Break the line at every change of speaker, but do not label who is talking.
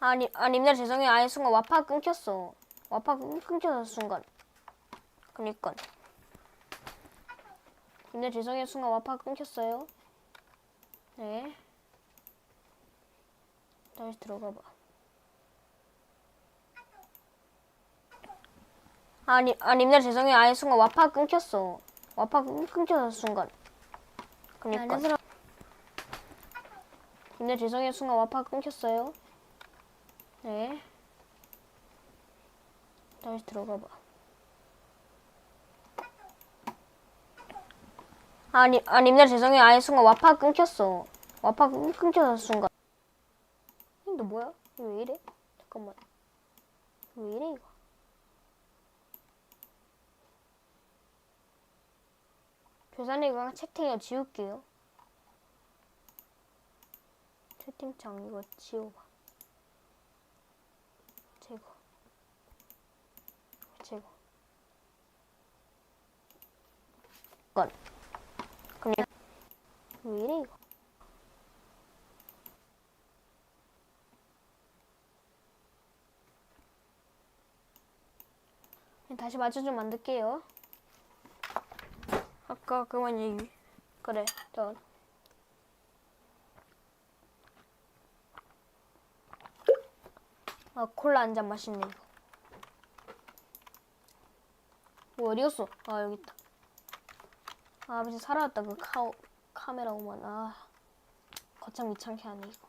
아니, 아님들 죄송해요. 아예 순간 와파 끊겼어. 와파 끊- 끊겨서 순간. 그니까. 님들 죄송해요. 순간 와파 끊겼어요. 네. 다시 들어가 봐. 아니, 아님들 죄송해요. 아예 순간 와파 끊겼어. 와파 끊- 끊겨서 순간. 그니까. 님들 죄송해요. 순간 와파 끊겼어요. 네. 다시 들어가 봐. 아니, 아 님들 죄송해요. 아예 순간 와파 끊겼어. 와파 끊- 끊겨서 순간. 너 뭐야? 이거 왜 이래? 잠깐만. 왜 이래 이거? 교사님 이거 채팅을 지울게요. 채팅창 이거 지워봐. 제거. 제거. 건. 그럼 왜 이래 이거? 다시 맞춰 좀 만들게요. 아까 그만 얘기. 그래. 저 아, 콜라 한 잔 맛있네, 이거. 뭐, 어디 갔어? 아, 여기 있다. 아, 벌써 살아왔다, 그 카, 카메라 오만. 아, 거참 귀찮게 하네, 이거.